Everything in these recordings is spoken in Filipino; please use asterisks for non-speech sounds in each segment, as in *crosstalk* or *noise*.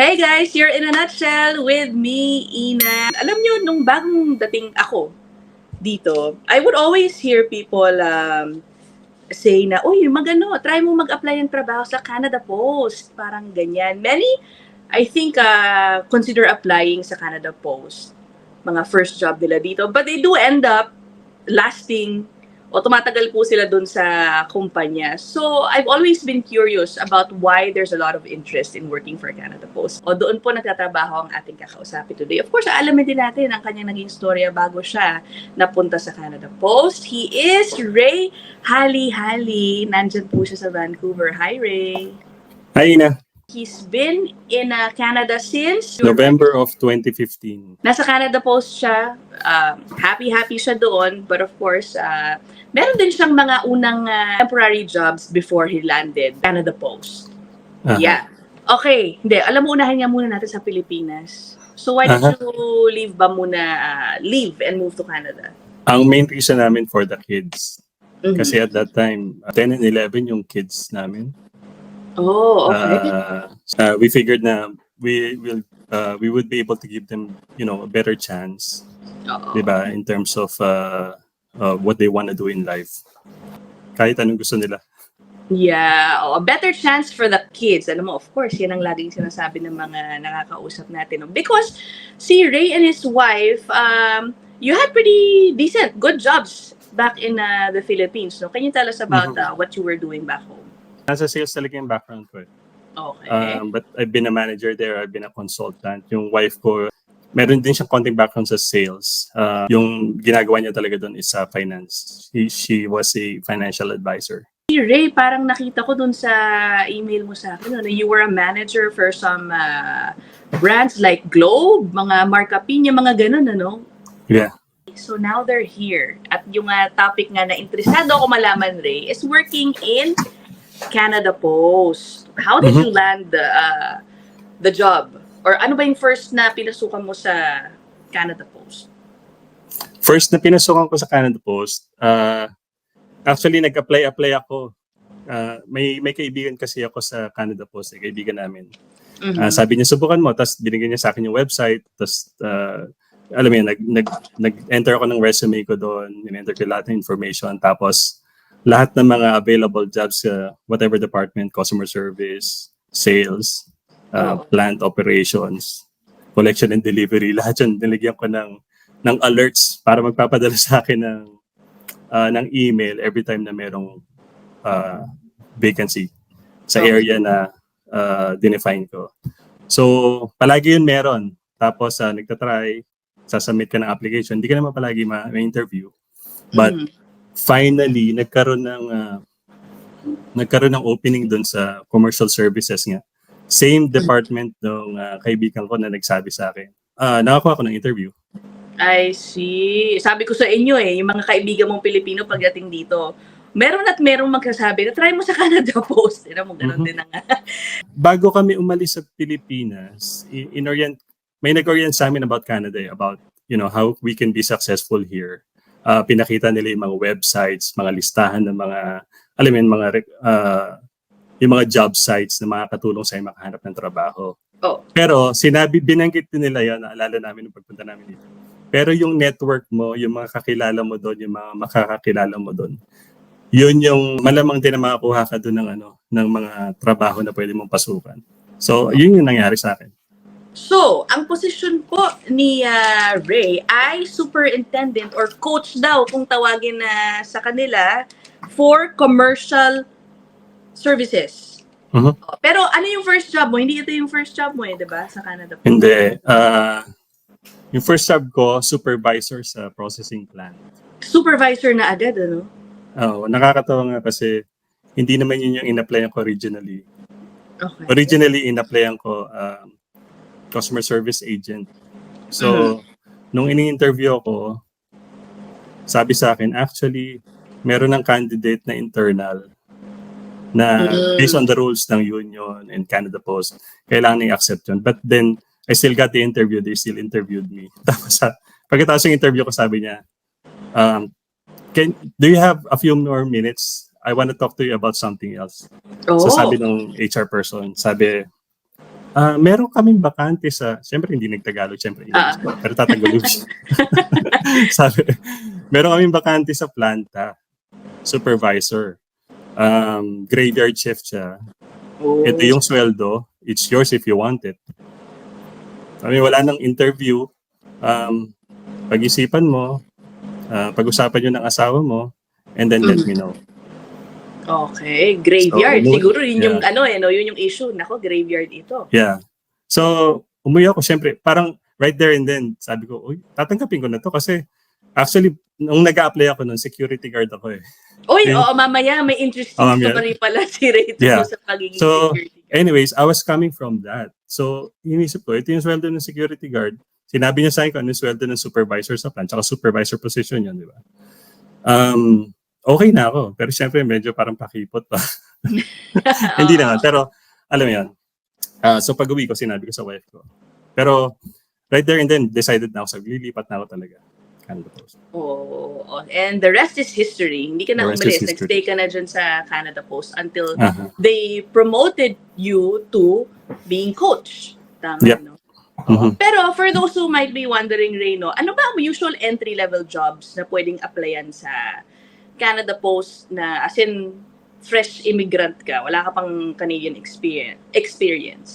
Hey guys, you're in a nutshell with me, Ina. Alam nyo, nung bagong dating ako dito, I would always hear people um, say na, uy, magano, try mo mag-apply ng trabaho sa Canada Post. Parang ganyan. Many, I think, uh, consider applying sa Canada Post. Mga first job nila dito. But they do end up lasting o tumatagal po sila dun sa kumpanya. So, I've always been curious about why there's a lot of interest in working for Canada Post. O doon po nagtatrabaho ang ating kakausapin today. Of course, alamin din natin ang kanyang naging storya bago siya napunta sa Canada Post. He is Ray Hali Hali. Nandyan po siya sa Vancouver. Hi, Ray. Hi, Ina. He's been in uh, Canada since November of 2015. Nasa Canada Post siya. Um, happy-happy siya doon. But of course, uh, meron din siyang mga unang uh, temporary jobs before he landed Canada Post. Aha. Yeah. Okay. Hindi. Alam mo, unahin nga muna natin sa Pilipinas. So why did Aha. you leave ba muna, uh, leave and move to Canada? Ang main reason namin for the kids. Mhm. Kasi at that time, 10 and 11 yung kids namin. Oh, okay. Uh, uh, we figured na we will uh, we would be able to give them, you know, a better chance. 'di ba, in terms of uh, uh, what they want to do in life. Kahit anong gusto nila. Yeah, oh, a better chance for the kids. Alam mo, of course, yan ang laging sinasabi ng mga nakakausap natin. no? Because si Ray and his wife, um, you had pretty decent, good jobs back in uh, the Philippines. No? Can you tell us about Mhm. uh, what you were doing back home? Nasa sales talaga yung background ko. Eh. Okay. Um, but I've been a manager there, I've been a consultant. Yung wife ko, meron din siyang konting background sa sales. Uh, yung ginagawa niya talaga doon is sa finance. She, she was a financial advisor. si Ray, parang nakita ko dun sa email mo sa akin, no, you were a manager for some uh, brands like Globe, mga Marca Pina, mga ganun, ano? Yeah. So now they're here. At yung uh, topic nga na interesado ako malaman, Ray, is working in Canada Post. How did Mhm. you land the, uh, the job? Or ano ba yung first na pinasukan mo sa Canada Post? First na pinasukan ko sa Canada Post, uh, actually nag-apply-apply ako. Uh, may may kaibigan kasi ako sa Canada Post, eh, kaibigan namin. Mhm. Ah, sabi niya, subukan mo. Tapos binigyan niya sa akin yung website. Tapos, ah, alam mo yun, nag, nag, nag-enter ako ng resume ko doon. In-enter ko lahat ng information. Tapos, lahat ng mga available jobs sa whatever department, customer service, sales, Oh. plant operations, collection and delivery, *laughs* lahat yun, nilagyan ko ng, ng alerts para magpapadala sa akin ng, ah, ng email every time na merong ah, vacancy sa area na uh, dinefine ko. So, palagi yun meron. Tapos, uh, nagtatry, sasubmit ka ng application. Hindi ka naman palagi ma- ma-interview. But, Mhm. Finally, nagkaroon ng uh, nagkaroon ng opening doon sa commercial services nga. Same department ng uh, kaibigan ko na nagsabi sa akin. Uh, nakakuha ako ng interview. I see. Sabi ko sa inyo eh, yung mga kaibigan mong Pilipino pagdating dito, meron at merong magsasabi na try mo sa Canada *laughs* Post. Ina mo, ganun Mhm. din ang Bago kami umalis sa Pilipinas, in-orient, may nag-orient sa amin about Canada, eh, about you know how we can be successful here. Uh, pinakita nila yung mga websites, mga listahan ng mga, alam mo yun, mga, uh, yung mga job sites na makakatulong sa makahanap ng trabaho. Oh. Pero sinabi, binanggit din nila yan, naalala namin nung pagpunta namin dito. Pero yung network mo, yung mga kakilala mo doon, yung mga makakakilala mo doon, yun yung malamang din na makakuha ka doon ng ano, ng mga trabaho na pwede mong pasukan. So, yun yung nangyari sa akin. So, ang posisyon po ni ah, Ray ay superintendent or coach daw kung tawagin na sa kanila for commercial services. Mhm. Oh, Pero ano yung first job mo? Hindi ito yung first job mo eh, di ba? Sa Canada Post. Hindi. Uh, yung first job ko, supervisor sa processing plant. Supervisor na agad, ano? Oh, nakakatawa nga kasi hindi naman yun yung in-applyan ko originally. Okay. Originally, in-applyan ko um, customer service agent. So, nung ini-interview ako, sabi sa akin, actually, meron ng candidate na internal na Mm. based on the rules ng union and Canada Post, kailangan i-accept yun. But then, I still got the interview. They still interviewed me. *laughs* Tapos, sa, pagkatapos ng interview ko, sabi niya, um, can, do you have a few more minutes? I want to talk to you about something else. Oh. So sabi ng HR person, sabi, Ah, meron kaming bakante sa, siyempre hindi nagtagalog, siyempre Ah. English, pero tatagalog *laughs* siya. Sabi, meron kaming bakante sa planta, supervisor. Um, graveyard shift siya. Oh. Ito yung sweldo, it's yours if you want it. Kami wala nang interview. Um, pag-isipan mo, ah, pag-usapan yun ng asawa mo, and then let Mhm. me know. Okay, graveyard. So, Siguro yun yung yeah. ano eh, no? yun yung issue. Nako, graveyard ito. Yeah. So, umuwi ako, syempre, parang right there and then, sabi ko, uy, tatanggapin ko na to kasi actually, nung nag apply ako nun, security guard ako eh. Uy, oo, mamaya may interesting Oh, mamaya. story pala si Rachel Yeah. sa pagiging So, security guard. Anyways, I was coming from that. So, inisip ko, ito yung sweldo ng security guard. Sinabi niya sa akin kung ano yung sweldo ng supervisor sa plant, tsaka supervisor position yun, di ba? Um, okay na ako. Pero syempre, medyo parang pakipot pa. *laughs* Hindi naman. Pero, alam mo yan. Ah, so, pag uwi ko, sinabi ko sa wife ko. Pero, right there and then, decided na ako. So, lilipat na ako talaga. Canada Post. Oo. Oh, and the rest is history. Hindi ka na The rest is umalis. history. Nagstay ka na dyan sa Canada Post until Aha. they promoted you to being coach. Tama, Yep. no? Mhm. Pero for those who might be wondering, Reno, ano ba ang usual entry-level jobs na pwedeng applyan sa Canada Post na as in fresh immigrant ka, wala ka pang Canadian experience. experience.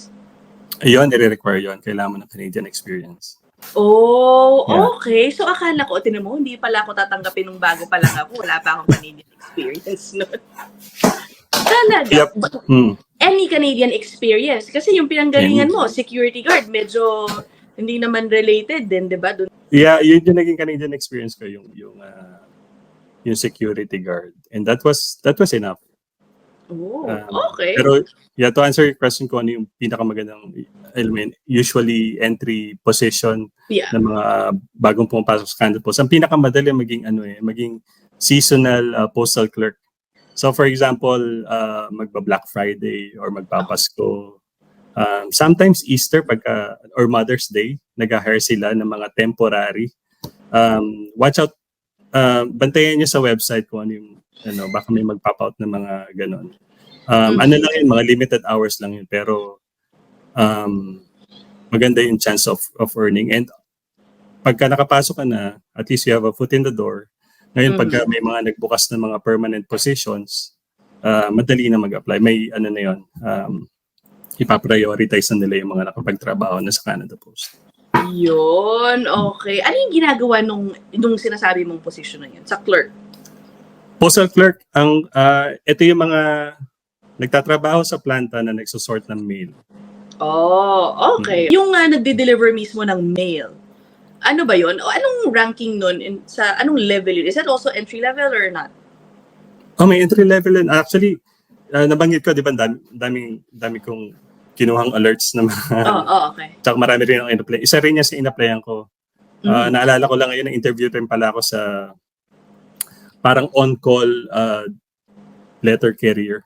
Ayun, nire-require yun. Kailangan mo ng Canadian experience. Oh, Yeah. okay. So akala ko, tinan mo, hindi pala ako tatanggapin nung bago pa lang ako. Wala pa akong Canadian experience noon. *laughs* Talaga. Yep. Hmm. Any Canadian experience. Kasi yung pinanggalingan mo, security guard, medyo hindi naman related din, di ba? Dun Yeah, yun yung naging Canadian experience ko, yung yung ah, yung security guard. And that was that was enough. Oh, Um, okay. Pero yeah, to answer your question ko ano yung pinakamagandang mean, usually entry position yeah. ng mga bagong pumapasok sa Canada Post. Ang pinakamadali maging ano eh, maging seasonal ah, postal clerk. So for example, uh, magba-Black Friday or magpapasko. Um, sometimes Easter pagka or Mother's Day, nag-hire sila ng mga temporary. Um, watch out um, bantayan niyo sa website kung ano yung ano, baka may magpop-out ng mga ganon. Um, Mhm. Ano lang yun, mga limited hours lang yun. Pero um, maganda yung chance of, of earning. And pagka nakapasok ka na, at least you have a foot in the door. Ngayon, Mhm. pagka may mga nagbukas na mga permanent positions, uh, madali na mag-apply. May ano na yun, um, ipaprioritize na nila yung mga nakapagtrabaho na sa Canada Post. Yun, okay. Ano yung ginagawa nung, nung sinasabi mong position na yun? Sa clerk? Postal clerk, ang ah, ito yung mga nagtatrabaho sa planta na nagsusort ng mail. Oh, okay. Yung uh, nagde-deliver mismo ng mail, ano ba yun? O anong ranking nun? In, sa anong level yun? Is that also entry level or not? Oh, may entry level and actually ah, nabanggit ko, 'di ba, dami, daming dami kong kinuhang alerts na mga *laughs* Oh, oh okay. Tsaka marami rin ang in-apply. Isa rin yan sa in-applyan ko. Ah, Mhm. naalala ko lang ngayon, na-interview rin pala ako sa parang on-call ah, letter carrier.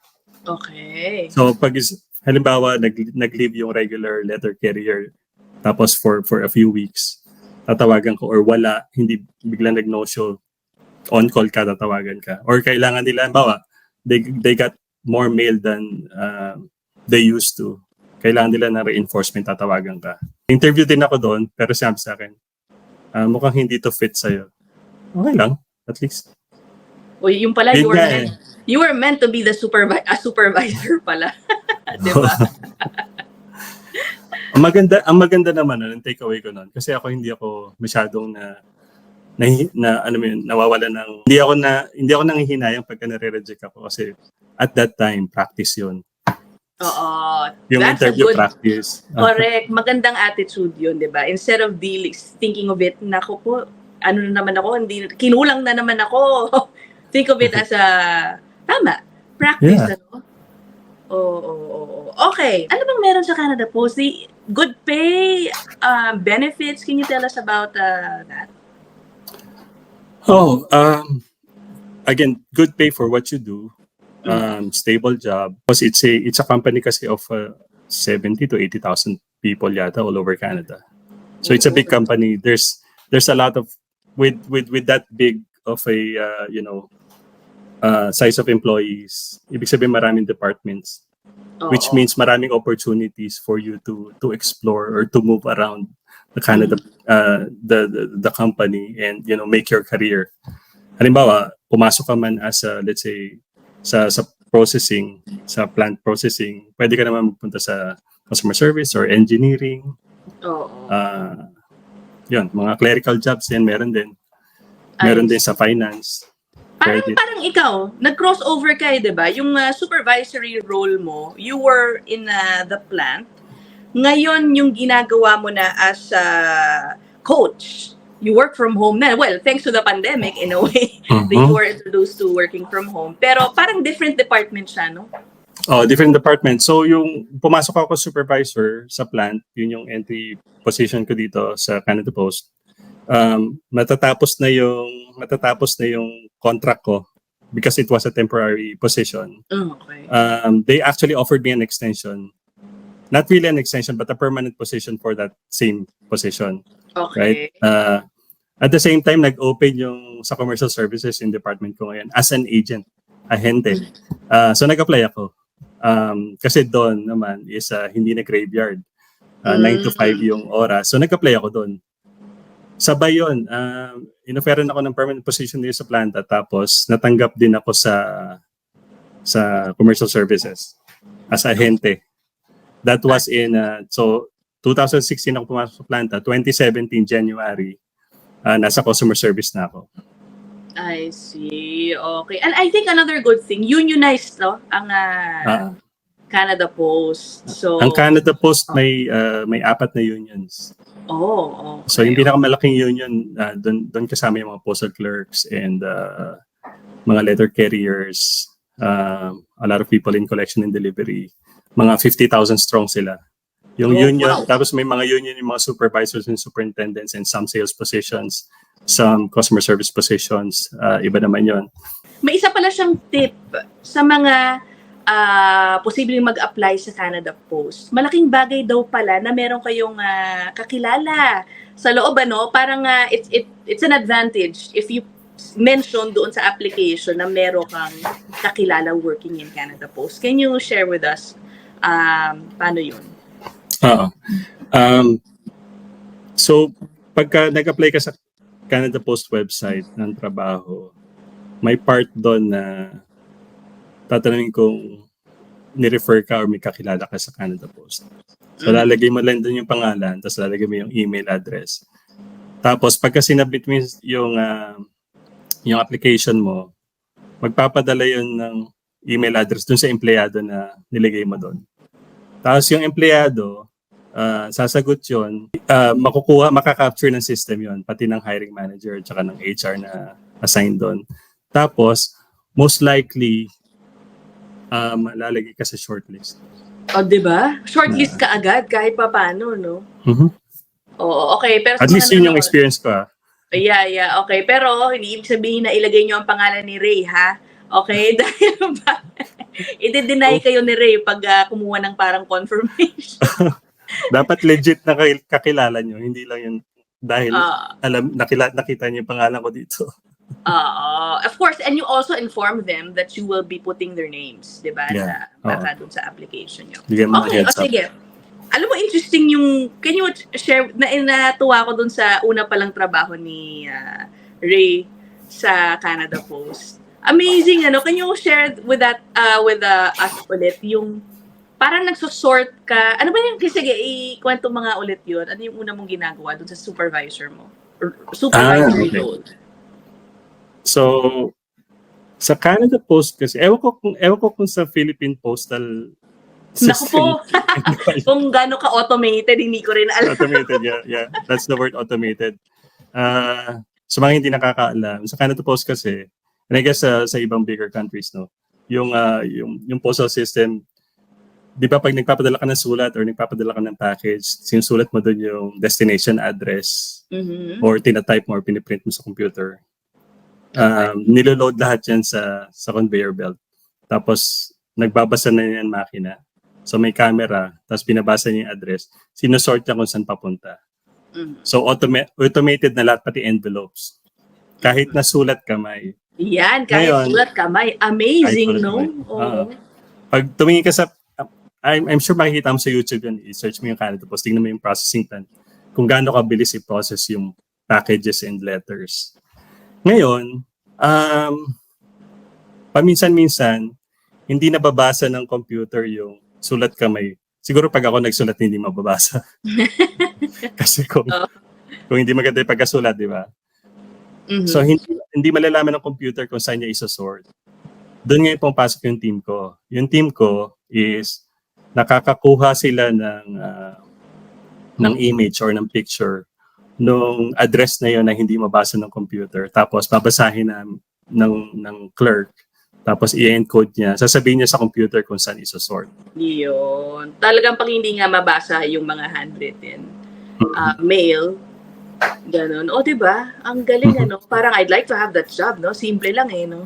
okay. So pag is- halimbawa nag nag-leave yung regular letter carrier tapos for for a few weeks tatawagan ko or wala hindi biglang nag-no show on call ka tatawagan ka or kailangan nila halimbawa they they got more mail than uh, they used to kailangan nila ng reinforcement tatawagan ka interview din ako doon pero sabi sa akin "Ah, mukhang hindi to fit sa'yo okay lang at least O yung pala, you were, nga meant, you were meant to be the supervi- a supervisor pala. *laughs* Di ba? *laughs* Ang maganda, ang maganda naman nun, ang takeaway ko nun, kasi ako hindi ako masyadong na na, na ano yun, nawawala ng hindi ako na hindi ako nanghihinayang pagka nare-reject ako kasi at that time practice yun. Oo. Yung That's a interview good- practice. Correct. Magandang attitude yun, di ba? Instead of dealing, thinking of it, nako po, ano na naman ako, hindi, kinulang na naman ako. *laughs* Think of it as a, tama, practice, Yeah. ano? Oo, oo, oo. Okay. Ano bang meron sa Canada Post? The good pay, uh, benefits, can you tell us about uh, that? Oh, um again, good pay for what you do. Um stable job. Because it's a it's a company kasi of uh, 70 to 80,000 people yata all over Canada. So it's a big company. There's there's a lot of with with with that big of a uh, you know uh, size of employees. Ibig sabihin maraming departments. which means maraming opportunities for you to to explore or to move around the Canada uh, the, the the company and you know make your career. Halimbawa, pumasok ka man as a, let's say sa sa processing, sa plant processing, pwede ka naman magpunta sa customer service or engineering. Oo. Uh, yun, mga clerical jobs yan, meron din. Meron Ay, din sa finance. Parang, Pwede. parang ikaw, nag-crossover kayo, di ba? Yung uh, supervisory role mo, you were in uh, the plant. Ngayon, yung ginagawa mo na as a coach, you work from home na. Well, thanks to the pandemic, in a *laughs* way, that you were introduced to working from home. Pero parang different department siya, no? Oh, different department. So yung pumasok ako supervisor sa plant, yun yung entry position ko dito sa Canada Post. Um, matatapos na yung matatapos na yung contract ko because it was a temporary position. Mm, okay. Um, they actually offered me an extension. Not really an extension but a permanent position for that same position, Okay. right? Uh, at the same time nag-open yung sa commercial services in department ko ngayon as an agent, ahente. Uh, so nag-apply ako. Um, kasi doon naman is uh, hindi na graveyard. Uh, 9 to 5 yung oras. So nag-apply ako doon. Sabay yun. Um, inoferan ako ng permanent position dito sa planta tapos natanggap din ako sa sa commercial services as ahente. That was in, uh, so 2016 ako pumasok sa planta, 2017 January, uh, nasa customer service na ako. I see. Okay. And I think another good thing, unionized, no? Ang uh, Ah. Canada Post. So, Ang Canada Post may uh, may apat na unions. Oh, okay. So yung pinakamalaking union, uh, doon doon kasama yung mga postal clerks and uh, mga letter carriers, um, a lot of people in collection and delivery. Mga 50,000 strong sila. Yung Oh, union, wow. tapos may mga union yung mga supervisors and superintendents and some sales positions, some customer service positions, uh, iba naman yon. May isa pala siyang tip sa mga ah, posibleng mag-apply sa Canada Post. Malaking bagay daw pala na meron kayong ah, kakilala sa loob ano, parang ah, it's it it's an advantage if you mention doon sa application na meron kang kakilala working in Canada Post. Can you share with us um, paano yun? Oo. Um, so, pagka nag-apply ka sa Canada Post website ng trabaho, may part doon na tatanungin kung ni-refer ka or may kakilala ka sa Canada Post. So, Mm. lalagay mo lang doon yung pangalan, tapos lalagay mo yung email address. Tapos, pagka sinabit mo yung, ah, yung application mo, magpapadala yun ng email address doon sa empleyado na nilagay mo doon. Tapos yung empleyado, ah, sasagot yun, ah, makukuha, makaka-capture ng system yon pati ng hiring manager at saka ng HR na assigned doon. Tapos, most likely, um, lalagay ka sa shortlist. O, di ba? Shortlist ka agad kahit pa paano, no? Mhm. Oo, okay. Pero At least yun yung experience ko. ah. Yeah, yeah, okay. Pero hindi ibig sabihin na ilagay nyo ang pangalan ni Ray, ha? Okay? *laughs* Dahil ba, *laughs* i-deny kayo ni Ray pag ah, kumuha ng parang confirmation. *laughs* Dapat legit na kakilala nyo, hindi lang yun dahil Ah, alam nakila, nakita niyo yung pangalan ko dito. ah, of course, and you also inform them that you will be putting their names, di ba? Yeah. Sa, baka dun sa application nyo. Bigyan mo Okay, o heads up. sige. Alam mo, interesting yung, can you share, na natuwa ko dun sa una palang trabaho ni ah, Ray sa Canada Post. Amazing, ano? Can you share with that, uh, with uh, us ulit, yung parang nagsusort ka, ano ba yung, sige, ikwento mga ulit yun. Ano yung una mong ginagawa dun sa supervisor mo? Or supervisory Ah, okay. role? So, sa Canada Post kasi, ewan ko kung, ewan ko kung sa Philippine Postal Naku po, System. *laughs* kung gano'n ka-automated, hindi ko rin alam. automated, yeah, yeah. That's the word automated. Uh, sa mga hindi nakakaalam, sa Canada Post kasi, and I guess uh, sa ibang bigger countries, no, yung, uh, yung, yung postal system, di ba pag nagpapadala ka ng sulat or nagpapadala ka ng package, sinusulat mo doon yung destination address Mhm. or tinatype mo or piniprint mo sa computer. Um, niloload lahat yan sa, sa conveyor belt. Tapos, nagbabasa na yan makina. So, may camera, tapos binabasa niya yung address. Sinusort niya kung saan papunta. Mhm. So, automa- automated na lahat, pati envelopes. Kahit nasulat kamay. Yan, kahit Ngayon, sulat kamay. Amazing, kahit no? kamay. Oo. Pag tumingin ka sa, I'm, I'm sure makikita mo sa YouTube yun, i-search mo yung Canada Post, tingnan mo yung processing time, kung gaano kabilis i-process yung packages and letters. Ngayon, um, paminsan-minsan, hindi nababasa ng computer yung sulat kamay. Siguro pag ako nagsulat, hindi mababasa. *laughs* *laughs* Kasi kung, kung hindi maganda yung pagkasulat, di ba? So hindi hindi malalaman ng computer kung saan niya isa-sort. Doon ngayon pumapasok yung team ko. Yung team ko is nakakakuha sila ng ah, ng image or ng picture nung address na yon na hindi mabasa ng computer. Tapos babasahin na ng ng clerk. Tapos i-encode niya. Sasabihin niya sa computer kung saan isa-sort. Yun. Talagang pag hindi nga mabasa yung mga handwritten Mm-hmm. uh, mail, ganun. O, di ba? Ang galing, Mhm. ano? Parang I'd like to have that job, no? Simple lang, eh, no?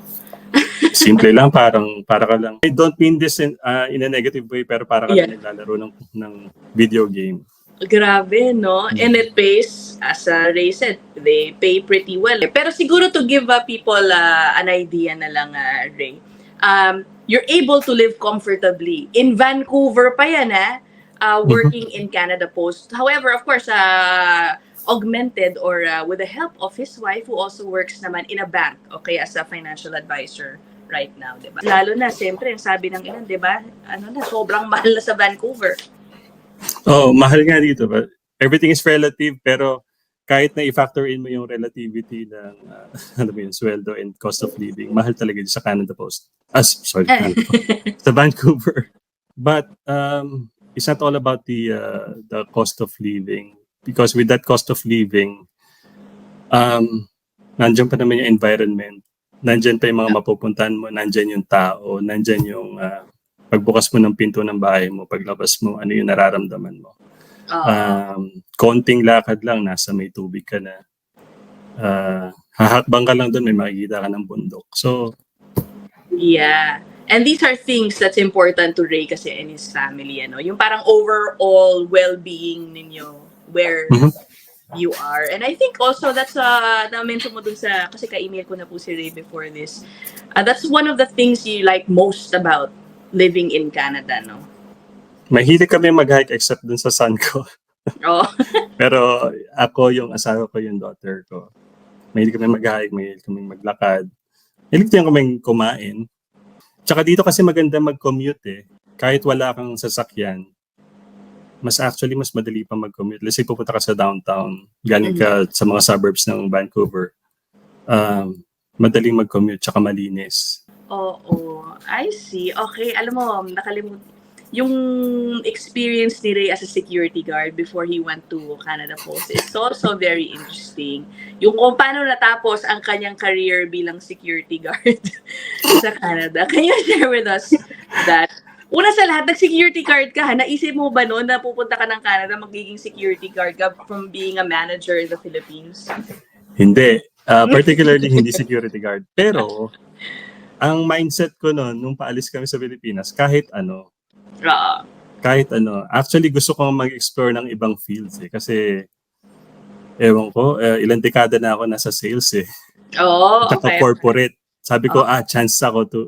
*laughs* Simple lang, parang para ka lang. I don't mean this in, ah, in a negative way, pero para ka Yeah. lang naglalaro ng, ng video game. Grabe, no? Mhm. And it pays, as uh, Ray said, they pay pretty well. Pero siguro to give uh, people uh, an idea na lang, uh, Ray, um, you're able to live comfortably. In Vancouver pa yan, ha? Uh, working *laughs* in Canada Post. However, of course, uh, augmented or uh, with the help of his wife who also works naman in a bank, okay, as a financial advisor right now, di ba? Lalo na, siyempre, ang sabi ng ilan, di ba? Ano na, sobrang *laughs* mahal na sa Vancouver. Oh, mahal nga dito. But everything is relative, pero kahit na i-factor in mo yung relativity ng uh, *laughs* ano mo yun, sweldo and cost of living, mahal talaga dito sa Canada Post. As, sorry, Eh. Canada Post. *laughs* sa Vancouver. But um, it's not all about the uh, the cost of living because with that cost of living, um, nandiyan pa naman yung environment, nandiyan pa yung mga mapupuntahan mo, nandiyan yung tao, nandiyan yung uh, pagbukas mo ng pinto ng bahay mo, paglabas mo, ano yung nararamdaman mo. Oo. Um, konting lakad lang, nasa may tubig ka na. Uh, hahakbang ka lang doon, may makikita ka ng bundok. So, Yeah. And these are things that's important to Ray kasi and his family, ano. Yung parang overall well-being ninyo where Mhm. you are. And I think also that's uh na-mention mo dun sa kasi ka-email ko na po si Ray before this. Uh, that's one of the things you like most about living in Canada, no? mahilig kami mag-hike except dun sa son ko. *laughs* Oh, *laughs* Pero ako, yung asawa ko, yung daughter ko. Mahilig kami mag-hike, mahilig kami maglakad. Mahilig din kami kumain. Tsaka dito kasi maganda mag-commute eh. Kahit wala kang sasakyan, mas actually mas madali pa mag-commute. Let's say pupunta ka sa downtown, galing ka sa mga suburbs ng Vancouver. Um, madaling mag-commute, tsaka malinis. oo. I see. Okay, alam mo, nakalimut yung experience ni Ray as a security guard before he went to Canada Post is also very interesting. Yung kung paano natapos ang kanyang career bilang security guard *laughs* sa Canada. Can you share with us that? Una sa lahat, nag-security guard ka. ha? Naisip mo ba noon na pupunta ka ng Canada, magiging security guard ka from being a manager in the Philippines? Hindi. Uh, particularly hindi security guard. Pero, ang mindset ko noon, nung paalis kami sa Pilipinas, kahit ano, Oo. kahit ano, actually gusto ko mag-explore ng ibang fields eh. Kasi, ewan ko, eh, ilang dekada na ako nasa sales eh. Oo, Tsaka okay. corporate. Sabi ko, ah, chance ako to,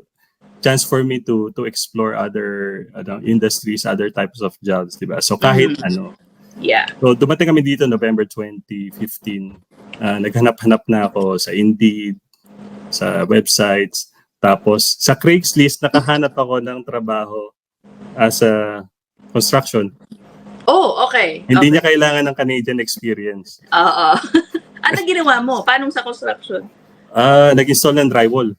chance for me to to explore other ano, industries, other types of jobs, di ba? So kahit Mhm. ano, Yeah. So dumating kami dito November 2015. Ah, naghanap-hanap na ako sa Indeed, sa websites. Tapos sa Craigslist nakahanap ako ng trabaho as a construction. Oh, okay. Hindi okay. niya kailangan ng Canadian experience. Oo. *laughs* ano ginawa mo? Paano sa construction? Ah, nag-install ng drywall.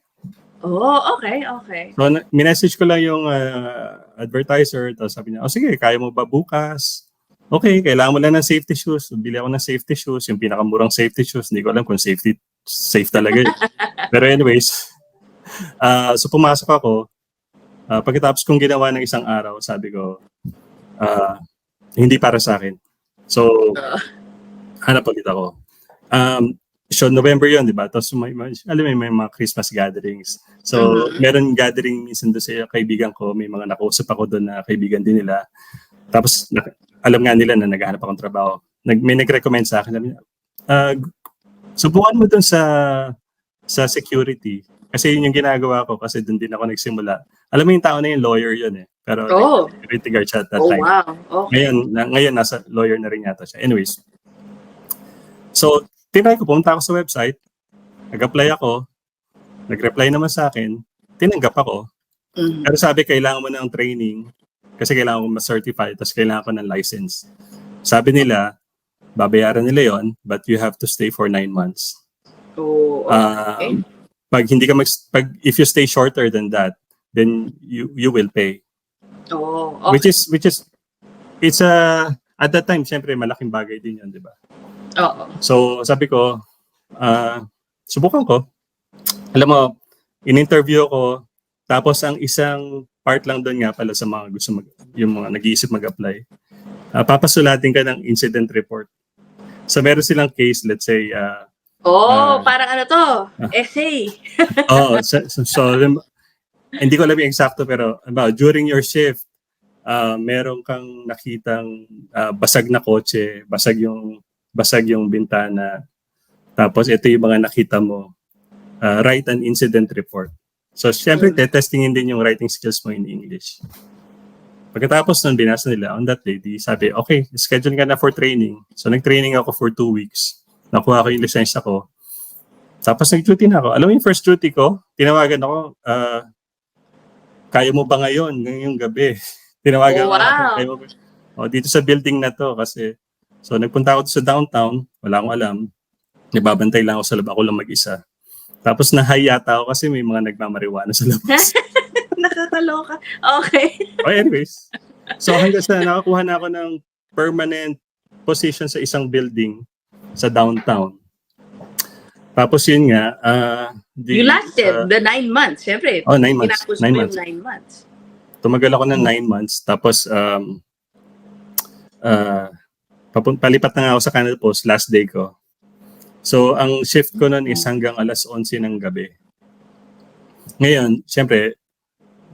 Oh, okay, okay. So, na- minessage ko lang yung ah, advertiser. Tapos sabi niya, oh sige, kaya mo ba bukas? Okay, kailangan mo lang ng safety shoes. Bili ako ng safety shoes. Yung pinakamurang safety shoes. Hindi ko alam kung safety safe talaga yun. *laughs* Pero anyways, ah, so pumasok ako. Ah, pagkatapos kong ginawa ng isang araw, sabi ko, ah, hindi para sa akin. So, *laughs* hanap ulit ako. Um, so November yun, di ba? Tapos may, may, alam mo, may mga Christmas gatherings. So, Mhm. meron gathering minsan doon sa kaibigan ko. May mga nakausap ako doon na kaibigan din nila. Tapos, na, alam nga nila na naghahanap akong trabaho. Nag, may nag-recommend sa akin. Sabi niya, "Ah, subukan mo doon sa sa security. Kasi yun yung ginagawa ko kasi doon din ako nagsimula. Alam mo yung tao na yung lawyer yun eh. Pero Oh. security guard siya at that Oh, time. wow. Okay. Ngayon, na, ngayon nasa lawyer na rin yata siya. Anyways. So, tinry ko, pumunta ako sa website, nag-apply ako, nag-reply naman sa akin, tinanggap ako. Mhm. Pero sabi, kailangan mo ng training kasi kailangan ko ma-certify tapos kailangan ko ng license. Sabi nila, babayaran nila yon but you have to stay for nine months. Oh, okay. Um, pag hindi ka mag, pag, if you stay shorter than that, then you you will pay. oh, okay. Which is, which is, it's a, at that time, syempre, malaking bagay din yun, di ba? Oo. So, sabi ko, ah, subukan ko. Alam mo, in-interview ko, tapos ang isang part lang doon nga pala sa mga gusto mag, yung mga nag-iisip mag-apply, ah, papasulatin ka ng incident report. So, meron silang case, let's say, ah, Oh, Ah. parang ano to? Essay. *laughs* Oo, so, so, so, hindi ko alam yung eksakto pero about during your shift, uh, meron kang nakitang ah, basag na kotse, basag yung basag yung bintana. Tapos ito yung mga nakita mo. Ah, write an incident report. So, syempre, Mm. testing din yung writing skills mo in English. Pagkatapos nun, binasa nila on that day, di sabi, okay, schedule ka na for training. So, nag-training ako for two weeks. Nakuha ko yung lisensya ko. Tapos nag-duty na ako. Alam mo yung first duty ko, tinawagan ako, ah, kaya mo ba ngayon, ngayong gabi? *laughs* tinawagan Oh, ako, wow. kaya mo ba? O, dito sa building na to kasi, so nagpunta ako sa downtown, wala akong alam, nababantay lang ako sa loob, ako lang mag-isa. Tapos nahayata ako kasi may mga nagmamariwana sa labas. *laughs* Nakakaloka. Okay. oh, anyways. So hanggang sa nakakuha na ako ng permanent position sa isang building sa downtown. Tapos yun nga, ah, di- You lasted ah, the nine months, syempre. oh, nine months. Nine mo months. nine months. Tumagal ako ng nine months. Tapos, um, ah, papun- palipat na nga ako sa Canada Post last day ko. So, ang shift ko nun is hanggang alas 11 ng gabi. Ngayon, syempre,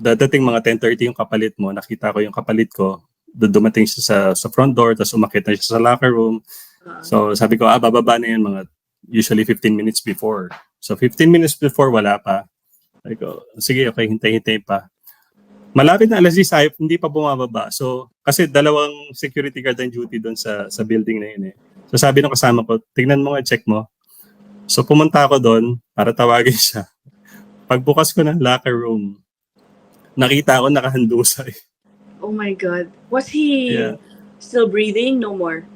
dadating mga 10.30 yung kapalit mo, nakita ko yung kapalit ko, du- dumating siya sa, sa front door, tapos umakit na siya sa locker room. So, sabi ko, ah, bababa na yun mga usually 15 minutes before. So, 15 minutes before, wala pa. Sabi ko, sige, okay, hintay-hintay pa. Malapit na alas 10, ayaw, hindi pa bumababa. So, kasi dalawang security guard ang duty doon sa, sa building na yun eh. So, sabi ng kasama ko, tignan mo nga, check mo. So, pumunta ako doon para tawagin siya. Pagbukas ko ng locker room, nakita ko nakahandusay. Oh my God. Was he Yeah. still breathing? No more.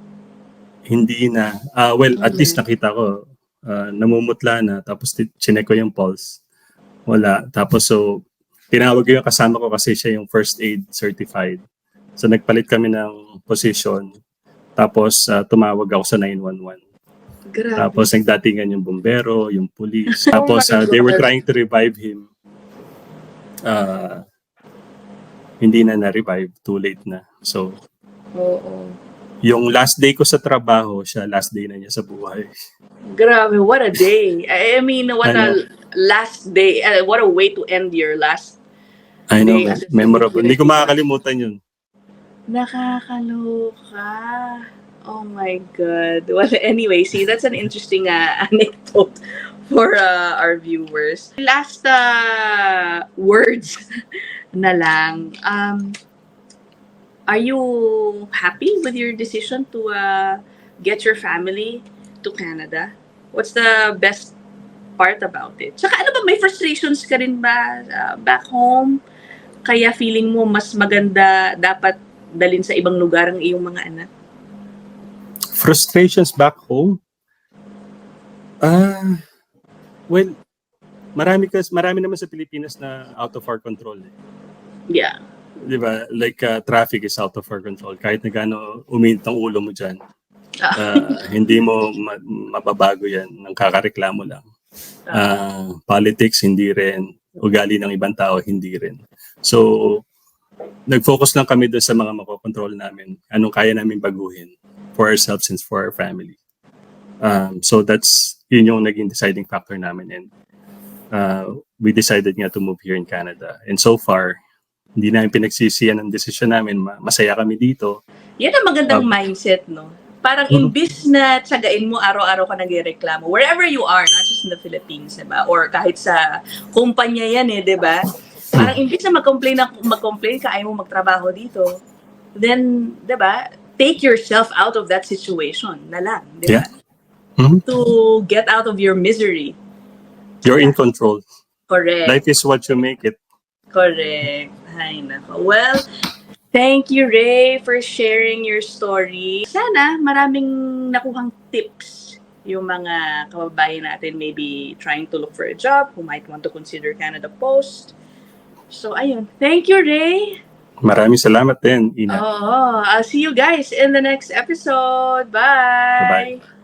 Hindi na. Ah, well, at Okay. least nakita ko, ah, namumutla na. Tapos chinek ko yung pulse. Wala. Tapos so, tinawag ko yung kasama ko kasi siya yung first aid certified. So nagpalit kami ng position. Tapos ah, tumawag ako sa 911. Grabe. Tapos nagdatingan yung bombero, yung police. *laughs* Oh Tapos ah, they were trying to revive him. Ah, hindi na na-revive. Too late na. So, Oo. yung last day ko sa trabaho, siya last day na niya sa buhay. Grabe, what a day. I I mean, what Ano? a last day. uh, what a way to end your last. I know, Day man. as a memorable. Hindi ko security makakalimutan yun. Nakakaloka. Oh my God. Well, anyway, see, that's an interesting uh, *laughs* anecdote for uh, our viewers. Last uh, words *laughs* na lang. Um, are you happy with your decision to uh, get your family to Canada? What's the best part about it? Tsaka ano ba, may frustrations ka rin ba uh, back home? Kaya feeling mo mas maganda dapat dalin sa ibang lugar ang iyong mga anak? Frustrations back home? Ah, well, marami kas marami naman sa Pilipinas na out of our control. Eh. Yeah. 'Di ba? Like uh, traffic is out of our control. Kahit na gaano uminit ang ulo mo diyan. hindi mo ma- mababago 'yan ng kakareklamo lang. Ah, politics hindi rin, ugali ng ibang tao hindi rin. So nag-focus lang kami doon sa mga makokontrol namin. Anong kaya namin baguhin for ourselves and for our family. Um, so that's yun yung naging deciding factor namin and uh, we decided nga to move here in Canada. And so far, hindi namin pinagsisiyan ang desisyon namin. Ma- Masaya kami dito. Yan ang magandang Um, mindset, no? Parang imbis na tsagain mo araw-araw ka nagreklamo, wherever you are, not just in the Philippines, diba? Or kahit sa kumpanya yan eh, diba? Parang imbis na mag-complain, na, mag-complain ka, ayaw mo magtrabaho dito, then, diba, take yourself out of that situation na lang, diba? Yeah. Mhm. To get out of your misery. You're in control. Correct. Life is what you make it. Correct. Ay, nako. Well, thank you, Ray, for sharing your story. Sana maraming nakuhang tips yung mga kababayan natin maybe trying to look for a job who might want to consider Canada Post. So, ayun. Thank you, Ray. Maraming salamat din, Ina. Oh, I'll see you guys in the next episode. Bye. Bye-bye.